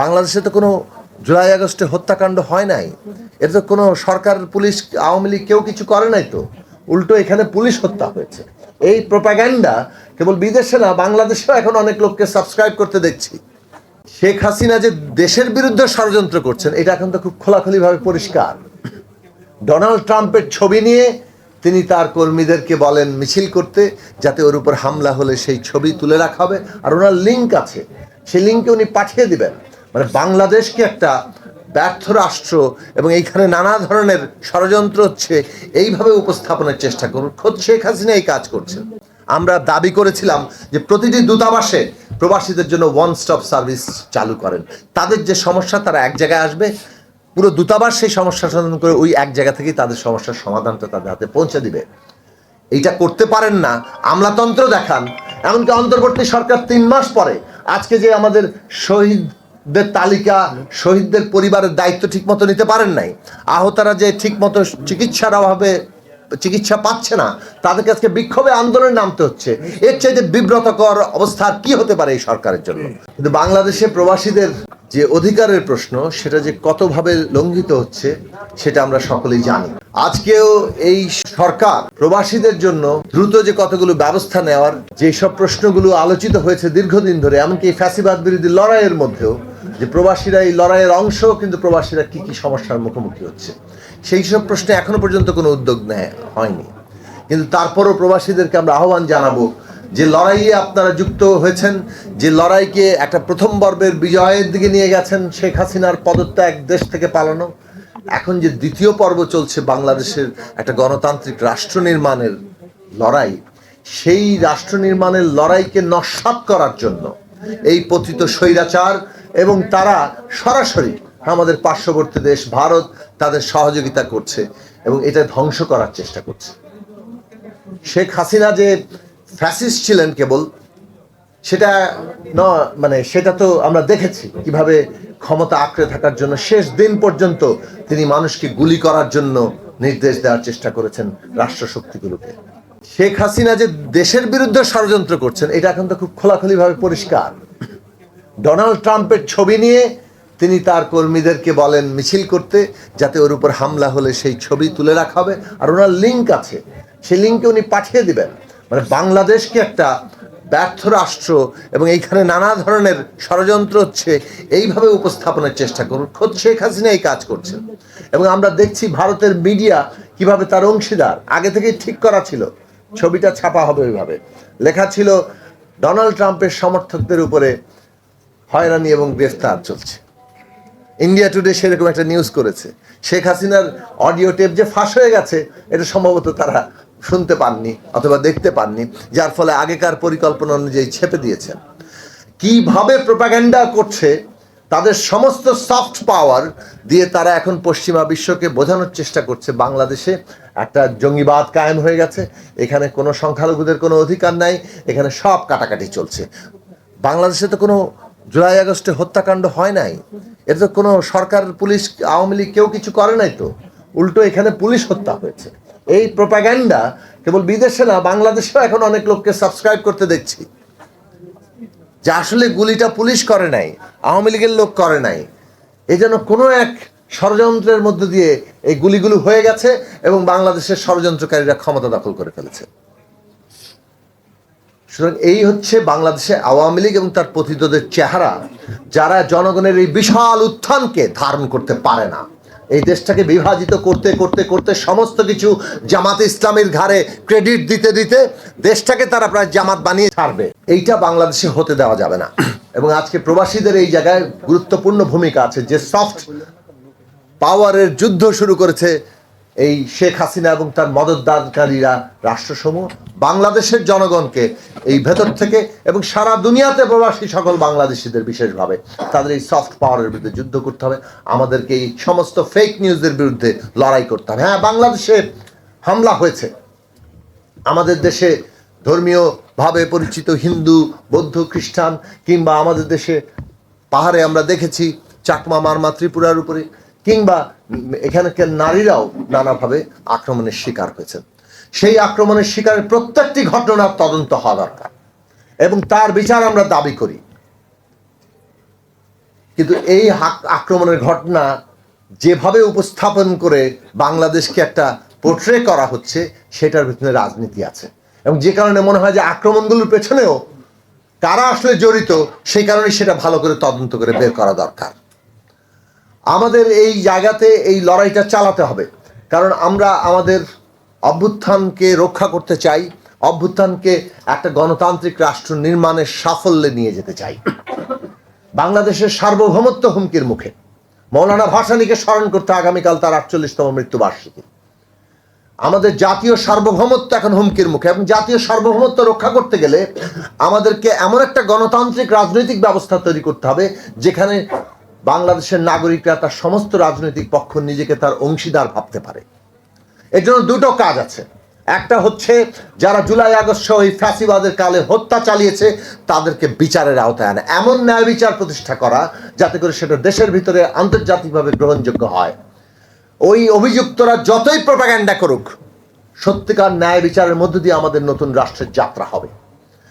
বাংলাদেশে তো কোনো জুলাই আগস্টে হত্যাকাণ্ড হয় নাই। এটা তো কোনো সরকার, পুলিশ, আওয়ামী লীগ কেউ কিছু করে নাই তো। উল্টো এখানে পুলিশ হত্যা হয়েছে। এই প্রোপাগ্যান্ডা কেবল বিদেশে না, বাংলাদেশেও এখন অনেক লোককে সাবস্ক্রাইব করতে দেখছি। শেখ হাসিনা যে দেশের বিরুদ্ধে ষড়যন্ত্র করছেন, এটা এখন তো খুব খোলাখুলিভাবে পরিষ্কার। ডোনাল্ড ট্রাম্পের ছবি নিয়ে তিনি তার কর্মীদেরকে বলেন, মিছিল করতে, যাতে ওর উপর হামলা হলে সেই ছবি তুলে রাখা হবে। আর ওনার লিঙ্ক আছে। সেই লিঙ্কে উনি পাঠিয়ে দিবেন। মানে বাংলাদেশকে একটা ব্যর্থ রাষ্ট্র এবং এইখানে নানা ধরনের ষড়যন্ত্র হচ্ছে, এইভাবে উপস্থাপনের চেষ্টা করুন। খোদ শেখ হাসিনা এই কাজ করছেন। আমরা দাবি করেছিলাম যে প্রতিটি দূতাবাসে প্রবাসীদের জন্য ওয়ান স্টপ সার্ভিস চালু করেন। তাদের যে সমস্যা, তারা এক জায়গায় আসবে। পুরো দূতাবাস সেই সমস্যা সমাধান করে ওই এক জায়গা থেকেই তাদের সমস্যার সমাধানটা তাদের হাতে পৌঁছে দিবে। এইটা করতে পারেন না। আমলাতন্ত্র দেখান। এমনকি অন্তর্বর্তী সরকার তিন মাস পরে, আজকে যে আমাদের শহীদদের তালিকা শহীদদের পরিবারের দায়িত্ব ঠিকমতো নিতে পারেন নাই। আহতারা যে ঠিকমতো চিকিৎসার অভাবে চিকিৎসা পাচ্ছে না, তাদেরকে আজকে বিক্ষোভে আন্দোলনে নামতে হচ্ছে। এর চাইতে বিব্রতকর অবস্থা কি হতে পারে এই সরকারের জন্য? কিন্তু বাংলাদেশে প্রবাসীদের যে অধিকারের প্রশ্ন, সেটা যে কতভাবে লঙ্ঘিত হচ্ছে, সেটা আমরা সকলেই জানি। আজকেও এই সরকার প্রবাসীদের জন্য দ্রুত যে কতগুলো ব্যবস্থা নেওয়ার, যেসব প্রশ্নগুলো আলোচিত হয়েছে দীর্ঘদিন ধরে, এমনকি ফ্যাসিবাদ বিরোধী লড়াইয়ের মধ্যেও যে প্রবাসীরা এই লড়াইয়ের অংশ, কিন্তু প্রবাসীরা কি কি সমস্যার মুখোমুখি হচ্ছে? সেই সব প্রশ্নে এখনও পর্যন্ত কোনো উদ্যোগ নেয়, হয়নি। কিন্তু তারপরও প্রবাসীদেরকে আমরা আহ্বান জানাব যে লড়াইয়ে আপনারা যুক্ত হয়েছেন, যে লড়াইকে একটা প্রথম পর্বের বিজয়ের দিকে নিয়ে গেছেন, শেখ হাসিনার পদত্যাগ দেশ থেকে পালানো। এখন যে দ্বিতীয় পর্ব চলছে বাংলাদেশের একটা গণতান্ত্রিক রাষ্ট্র নির্মাণের লড়াই, সেই রাষ্ট্র নির্মাণের লড়াইকে নস্বাত করার জন্য এই পতিত স্বৈরাচার এবং তারা সরাসরি আমাদের পার্শ্ববর্তী দেশ ভারত তাদের সহযোগিতা করছে এবং এটা ধ্বংস করার চেষ্টা করছে। শেখ হাসিনা যে ফ্যাসিস্ট ছিলেন কেবল, সেটা ন মানে সেটা তো আমরা দেখেছি কীভাবে ক্ষমতা আঁকড়ে থাকার জন্য শেষ দিন পর্যন্ত তিনি মানুষকে গুলি করার জন্য নির্দেশ দেওয়ার চেষ্টা করেছেন রাষ্ট্রশক্তিগুলোকে। শেখ হাসিনা যে দেশের বিরুদ্ধে ষড়যন্ত্র করছেন, এটা এখন তো খুব খোলাখুলিভাবে পরিষ্কার। ডোনাল্ড ট্রাম্পের ছবি নিয়ে তিনি তার কর্মীদেরকে বলেন মিছিল করতে, যাতে ওর উপর হামলা হলে সেই ছবি তুলে রাখা হবে। আর ওনার লিঙ্ক আছে। সেই লিঙ্কে উনি পাঠিয়ে দিবেন। মানে বাংলাদেশকে একটা ব্যর্থ রাষ্ট্র এবং এইখানে নানা ধরনের ষড়যন্ত্র হচ্ছে, এইভাবে উপস্থাপনের চেষ্টা করুন। খোদ শেখ হাসিনা এই কাজ করছেন। এবং আমরা দেখছি ভারতের মিডিয়া কীভাবে তার অংশীদার। আগে থেকেই ঠিক করা ছিল, ছবিটা ছাপা হবে ওইভাবে। লেখা ছিল, ডোনাল্ড ট্রাম্পের সমর্থকদের উপরে হয়রানি এবং গ্রেফতার চলছে। ইন্ডিয়া টুডে সেরকম একটা নিউজ করেছে। শেখ হাসিনার অডিও টেপ যে ফাঁস হয়ে গেছে, এটা সম্ভবত তারা শুনতে পাননি অথবা দেখতে পাননি, যার ফলে আগেকার পরিকল্পনা অনুযায়ী ছেপে দিয়েছেন। কীভাবে প্রোপাগ্যান্ডা করছে, তাদের সমস্ত সফট পাওয়ার দিয়ে তারা এখন পশ্চিমা বিশ্বকে বোঝানোর চেষ্টা করছে। বাংলাদেশে একটা জঙ্গিবাদ কায়েম হয়ে গেছে, এখানে কোনো সংখ্যালঘুদের কোনো অধিকার নাই, এখানে সব কাটাকাটি চলছে। বাংলাদেশে তো কোনো জুলাই, আগস্টে হত্যাকাণ্ড হয় নাই। এটা তো কোনো সরকার, পুলিশ, আওয়ামী লীগ কেউ কিছু করে নাই তো। উল্টো এখানে পুলিশ হত্যা হয়েছে। এই প্রোপাগ্যান্ডা কেবল বিদেশে না, বাংলাদেশেও এখন অনেক লোককে সাবস্ক্রাইব করতে দেখছি। যে আসলে গুলিটা পুলিশ করে নাই, আওয়ামী লীগের লোক করে নাই। এই যেন কোনো এক ষড়যন্ত্রের মধ্য দিয়ে এই গুলিগুলো হয়ে গেছে এবং বাংলাদেশের ষড়যন্ত্রকারীরা ক্ষমতা দখল করে ফেলেছে। সুতরাং এই হচ্ছে বাংলাদেশে আওয়ামী লীগ এবং তার পতিতদের চেহারা, যারা জনগণের এই বিশাল উত্থানকে ধারণ করতে পারে না। এই দেশটাকে বিভাজিত করতে করতে করতে সমস্ত কিছু জামাত ইসলামের ঘাড়ে ক্রেডিট দিতে দিতে দেশটাকে তারা প্রায় জামাত বানিয়ে ছাড়বে। এইটা বাংলাদেশে হতে দেওয়া যাবে না। এবং আজকে প্রবাসীদের এই জায়গায় গুরুত্বপূর্ণ ভূমিকা আছে, যে সফট পাওয়ারের যুদ্ধ শুরু করেছে এই শেখ হাসিনা এবং তার মদতদানকারীরা রাষ্ট্রসমূহ, বাংলাদেশের জনগণকে এই ভেতর থেকে এবং সারা দুনিয়াতে প্রবাসী সকল বাংলাদেশিদের বিশেষভাবে তাদের এই সফট পাওয়ারের বিরুদ্ধে যুদ্ধ করতে হবে। আমাদেরকে এই সমস্ত ফেক নিউজের বিরুদ্ধে লড়াই করতে হবে। হ্যাঁ বাংলাদেশে হামলা হয়েছে। আমাদের দেশে ধর্মীয়ভাবে পরিচিত হিন্দু, বৌদ্ধ, খ্রিস্টান কিংবা আমাদের দেশে পাহাড়ে আমরা দেখেছি চাকমা, মারমা, ত্রিপুরার উপরে কিংবা এখানকার নারীরাও নানাভাবে আক্রমণের শিকার হয়েছেন সেই আক্রমণের শিকারের প্রত্যেকটি ঘটনার তদন্ত হওয়া দরকার। এবং তার বিচার আমরা দাবি করি। কিন্তু এই আক্রমণের ঘটনা যেভাবে উপস্থাপন করে বাংলাদেশকে একটা পোট্রে করা হচ্ছে, সেটার ভিতরে রাজনীতি আছে। এবং যে কারণে মনে হয় যে আক্রমণগুলোর পেছনেও কারা আসলে জড়িত, সেই কারণে সেটা ভালো করে তদন্ত করে বের করা দরকার। আমাদের এই জায়গাতে এই লড়াইটা চালাতে হবে। কারণ আমরা আমাদের অভ্যুত্থানকে রক্ষা করতে চাই, অভ্যুত্থানকে একটা গণতান্ত্রিক রাষ্ট্র নির্মাণের সাফল্যে নিয়ে যেতে চাই। বাংলাদেশের সার্বভৌমত্ব হুমকির মুখে মৌলানা ভাসানীকে স্মরণ করতে আগামীকাল তার আটচল্লিশতম মৃত্যুবার্ষিকী। আমাদের জাতীয় সার্বভৌমত্ব এখন হুমকির মুখে এবং জাতীয় সার্বভৌমত্ব রক্ষা করতে গেলে আমাদেরকে এমন একটা গণতান্ত্রিক রাজনৈতিক ব্যবস্থা তৈরি করতে হবে যেখানে বাংলাদেশের নাগরিকরা তার সমস্ত রাজনৈতিক পক্ষ নিজেকে তার অংশীদার ভাবতে পারে। এর জন্য দুটো কাজ আছে। একটা হচ্ছে, যারা জুলাই আগস্ট এই ফ্যাসিবাদের কালে হত্যা চালিয়েছে, তাদেরকে বিচারের আওতায় আনা। এমন ন্যায় বিচার প্রতিষ্ঠা করা, যাতে করে সেটা দেশের ভিতরে আন্তর্জাতিকভাবে গ্রহণযোগ্য হয়। ওই অভিযুক্তরা যতই প্রপাগ্যান্ডা করুক, সত্যিকার ন্যায় বিচারের মধ্য দিয়ে আমাদের নতুন রাষ্ট্রের যাত্রা হবে।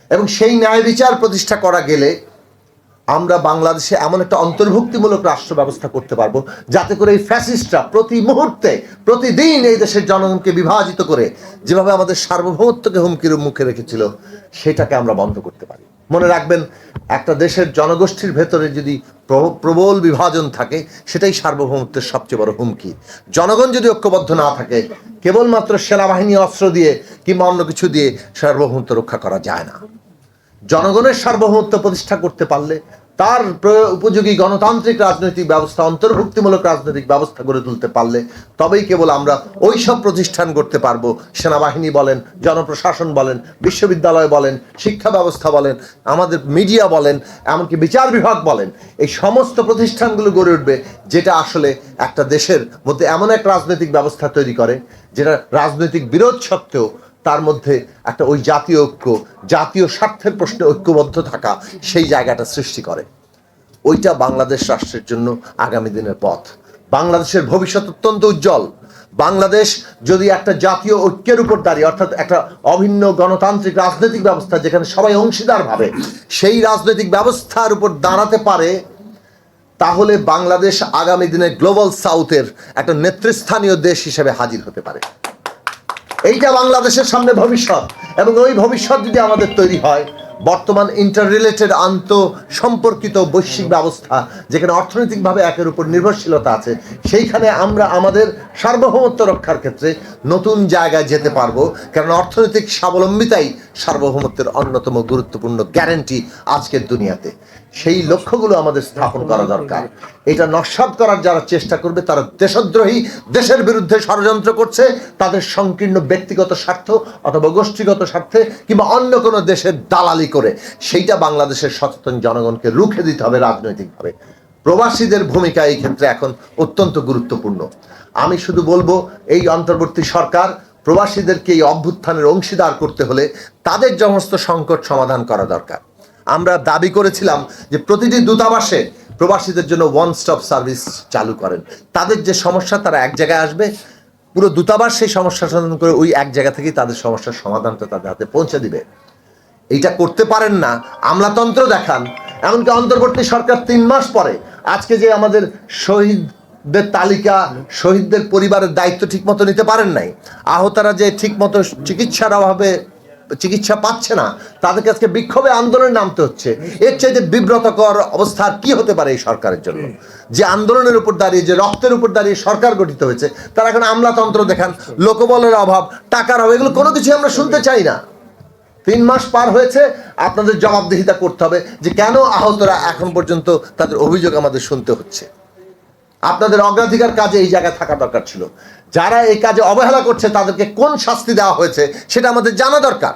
এবং সেই ন্যায় বিচার প্রতিষ্ঠা করা গেলে আমরা বাংলাদেশে এমন একটা অন্তর্ভুক্তিমূলক রাষ্ট্র ব্যবস্থা করতে পারব, যাতে করে এই ফ্যাসিস্টরা প্রতি মুহূর্তে, প্রতিদিন এই দেশের জনগণকে বিভাজিত করে যেভাবে আমাদের সার্বভৌমত্বকে হুমকির মুখে রেখেছিল, সেটাকে আমরা বন্ধ করতে পারি। মনে রাখবেন, একটা দেশের জনগোষ্ঠীর ভেতরে যদি প্র- প্রবল বিভাজন থাকে, সেটাই সার্বভৌমত্বের সবচেয়ে বড় হুমকি। জনগণ যদি ঐক্যবদ্ধ না থাকে, কেবলমাত্র সেনাবাহিনী অস্ত্র দিয়ে কিংবা অন্য কিছু দিয়ে সার্বভৌমত্ব রক্ষা করা যায় না। জনগণের সার্বভৌমত্ব প্রতিষ্ঠা করতে পারলে তার উপযোগী গণতান্ত্রিক রাজনৈতিক ব্যবস্থা, অন্তর্ভুক্তিমূলক রাজনৈতিক ব্যবস্থা গড়ে তুলতে পারলে তবেই কেবল আমরা ওই সব প্রতিষ্ঠান করতে পারব। সেনাবাহিনী বলেন, জনপ্রশাসন বলেন, বিশ্ববিদ্যালয় বলেন, শিক্ষা ব্যবস্থা বলেন, আমাদের মিডিয়া বলেন, এমনকি বিচার বিভাগ বলেন। এই সমস্ত প্রতিষ্ঠানগুলো গড়ে উঠবে যেটা আসলে একটা দেশের মধ্যে এমন এক রাজনৈতিক ব্যবস্থা তৈরি করে, যেটা রাজনৈতিক বিরোধ সত্ত্বেও তার মধ্যে একটা ওই জাতীয় ঐক্য, জাতীয় স্বার্থের প্রশ্নে ঐক্যবদ্ধ থাকা সেই জায়গাটা সৃষ্টি করে। ওইটা বাংলাদেশ রাষ্ট্রের জন্য আগামী দিনের পথ। বাংলাদেশের ভবিষ্যৎ অত্যন্ত উজ্জ্বল। বাংলাদেশ যদি একটা জাতীয় ঐক্যের উপর দাঁড়িয়ে, অর্থাৎ একটা অভিন্ন গণতান্ত্রিক রাজনৈতিক ব্যবস্থা যেখানে সবাই অংশীদার ভাবে, সেই রাজনৈতিক ব্যবস্থার উপর দাঁড়াতে পারে, তাহলে বাংলাদেশ আগামী দিনে গ্লোবাল সাউথের একটা নেতৃস্থানীয় দেশ হিসেবে হাজির হতে পারে। এইটা বাংলাদেশের সামনে ভবিষ্যৎ। এবং ওই ভবিষ্যৎ যদি আমাদের তৈরি হয়, বর্তমান ইন্টার রিলেটেড আন্ত সম্পর্কিত বৈশ্বিক ব্যবস্থা, যেখানে অর্থনৈতিকভাবে একের উপর নির্ভরশীলতা আছে, সেইখানে আমরা আমাদের সার্বভৌমত্ব রক্ষার ক্ষেত্রে নতুন জায়গায় যেতে পারব। কারণ অর্থনৈতিক স্বাবলম্বিতাই সার্বভৌমত্বের অন্যতম গুরুত্বপূর্ণ গ্যারান্টি আজকের দুনিয়াতে। সেই লক্ষ্যগুলো আমাদের স্থাপন করা দরকার। এটা নস্বাত করার যারা চেষ্টা করবে, তারা দেশদ্রোহী, দেশের বিরুদ্ধে ষড়যন্ত্র করছে, তাদের সংকীর্ণ ব্যক্তিগত স্বার্থ অথবা গোষ্ঠীগত স্বার্থে কিংবা অন্য কোনো দেশের দালালি করে, সেইটা বাংলাদেশের সচেতন জনগণকে রুখে দিতে হবে রাজনৈতিকভাবে। প্রবাসীদের ভূমিকা এই ক্ষেত্রে এখন অত্যন্ত গুরুত্বপূর্ণ। আমি শুধু বলব, এই অন্তর্বর্তী সরকার প্রবাসীদেরকে এই অভ্যুত্থানের অংশীদার করতে হলে তাদের সমস্ত সংকট সমাধান করা দরকার। আমরা দাবি করেছিলাম যে প্রতিটি দূতাবাসে প্রবাসীদের জন্য ওয়ান স্টপ সার্ভিস চালু করেন। তাদের যে সমস্যা, তারা এক জায়গায় আসবে। পুরো দূতাবাস সেই সমস্যা সমাধান করে ওই এক জায়গা থেকেই তাদের সমস্যার সমাধানটা তাদের হাতে পৌঁছে দিবে। এইটা করতে পারেন না। আমলাতন্ত্র দেখান। এমনকি অন্তর্বর্তী সরকার তিন মাস পরে আজকে যে আমাদের শহীদদের তালিকা, শহীদদের পরিবারের দায়িত্ব ঠিকমতো নিতে পারেন নাই, আহতারা যে ঠিকমতো চিকিৎসার অভাবে চিকিৎসা পাচ্ছে না। তাদেরকে আজকে বিক্ষোভে আন্দোলনে নামতে হচ্ছে। এর চাইতে বিব্রতকর অবস্থা কি হতে পারে এই সরকারের জন্য? যে আন্দোলনের উপর দাঁড়িয়ে, যে রক্তের উপর দাঁড়িয়ে সরকার গঠিত হয়েছে, তারা এখন আমলাতন্ত্র দেখান, লোকবলের অভাব, টাকার অভাব, এগুলো কোনো কিছু আমরা শুনতে চাই না। তিন মাস পার হয়েছে, আপনাদের জবাবদিহিতা করতে হবে যে কেন আহতরা এখন পর্যন্ত তাদের অভিযোগ আমাদের শুনতে হচ্ছে। আপনাদের অগ্রাধিকার কাজে এই জায়গায় থাকা দরকার ছিল। যারা এই কাজে অবহেলা করছে, তাদেরকে কোন শাস্তি দেওয়া হয়েছে সেটা আমাদের জানা দরকার।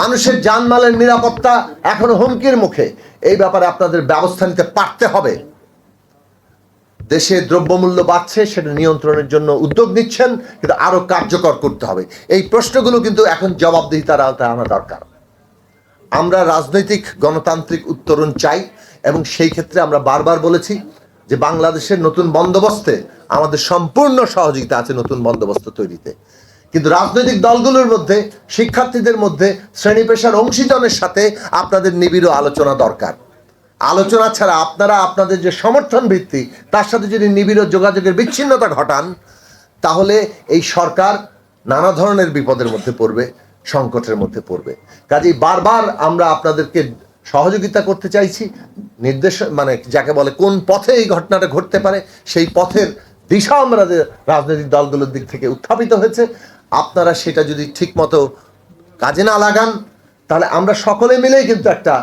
মানুষের জানমালের নিরাপত্তা এখনও হুমকির মুখে। এই ব্যাপারে আপনাদের ব্যবস্থা নিতে পারতে হবে। দেশে দ্রব্যমূল্য বাড়ছে, সেটা নিয়ন্ত্রণের জন্য উদ্যোগ নিচ্ছেন, কিন্তু আরও কার্যকর করতে হবে। এই প্রশ্নগুলো কিন্তু এখন জবাবদিহিতার আওতায় আনা দরকার। আমরা রাজনৈতিক গণতান্ত্রিক উত্তরণ চাই, এবং সেই ক্ষেত্রে আমরা বারবার বলেছি যে বাংলাদেশের নতুন বন্দোবস্তে আমাদের সম্পূর্ণ সহযোগিতা আছে নতুন বন্দোবস্ত তৈরিতে। কিন্তু রাজনৈতিক দলগুলোর মধ্যে, শিক্ষার্থীদের মধ্যে, শ্রেণি পেশার অংশীজনের সাথে আপনাদের নিবিড় আলোচনা দরকার। আলোচনা ছাড়া আপনারা আপনাদের যে সমর্থন ভিত্তি, তার সাথে যদি নিবিড় যোগাযোগের বিচ্ছিন্নতা ঘটান, তাহলে এই সরকার নানা ধরনের বিপদের মধ্যে পড়বে, সংকটের মধ্যে পড়বে। কাজেই বারবার আমরা আপনাদেরকে সহযোগিতা করতে চাইছি, নির্দেশ মানে যাকে বলে কোন পথে এই ঘটনাটা ঘটতে পারে, সেই পথের দিশা আমরা রাজনৈতিক দলগুলোর দিক থেকে উত্থাপিত হয়েছে, আপনারা সেটা যদি ঠিকমতো কাজে না লাগান, তাহলে আমরা সকলে মিলেই কিন্তু একটা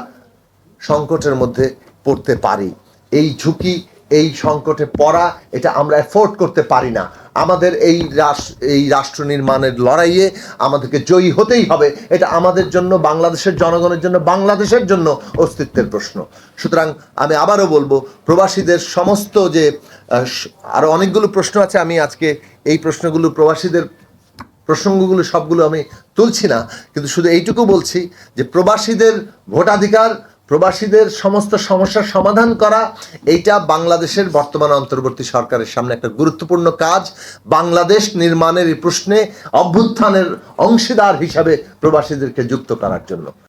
সংকটের মধ্যে পড়তে পারি। এই ঝুঁকি, এই সংকটে পড়া, এটা আমরা অ্যাফোর্ড করতে পারি না। আমাদের এই রাস- এই রাষ্ট্র নির্মাণের লড়াইয়ে আমাদেরকে জয়ী হতেই হবে। এটা আমাদের জন্য বাংলাদেশের জনগণের জন্য বাংলাদেশের জন্য অস্তিত্বের প্রশ্ন। সুতরাং আমি আবারও বলব প্রবাসীদের সমস্ত যে আহ, স- আরও অনেকগুলো প্রশ্ন আছে আমি আজকে এই প্রশ্নগুলো প্রবাসীদের প্রসঙ্গগুলো সবগুলো আমি তুলছি না। কিন্তু শুধু এইটুকু বলছি যে প্রবাসীদের ভোটাধিকার প্রবাসীদের সমস্ত সমস্যার সমাধান করা, এইটা বাংলাদেশের বর্তমান অন্তর্বর্তী সরকারের সামনে একটা গুরুত্বপূর্ণ কাজ। বাংলাদেশ নির্মাণের এই প্রশ্নে অভ্যুত্থানের অংশীদার হিসাবে প্রবাসীদেরকে যুক্ত করার জন্য।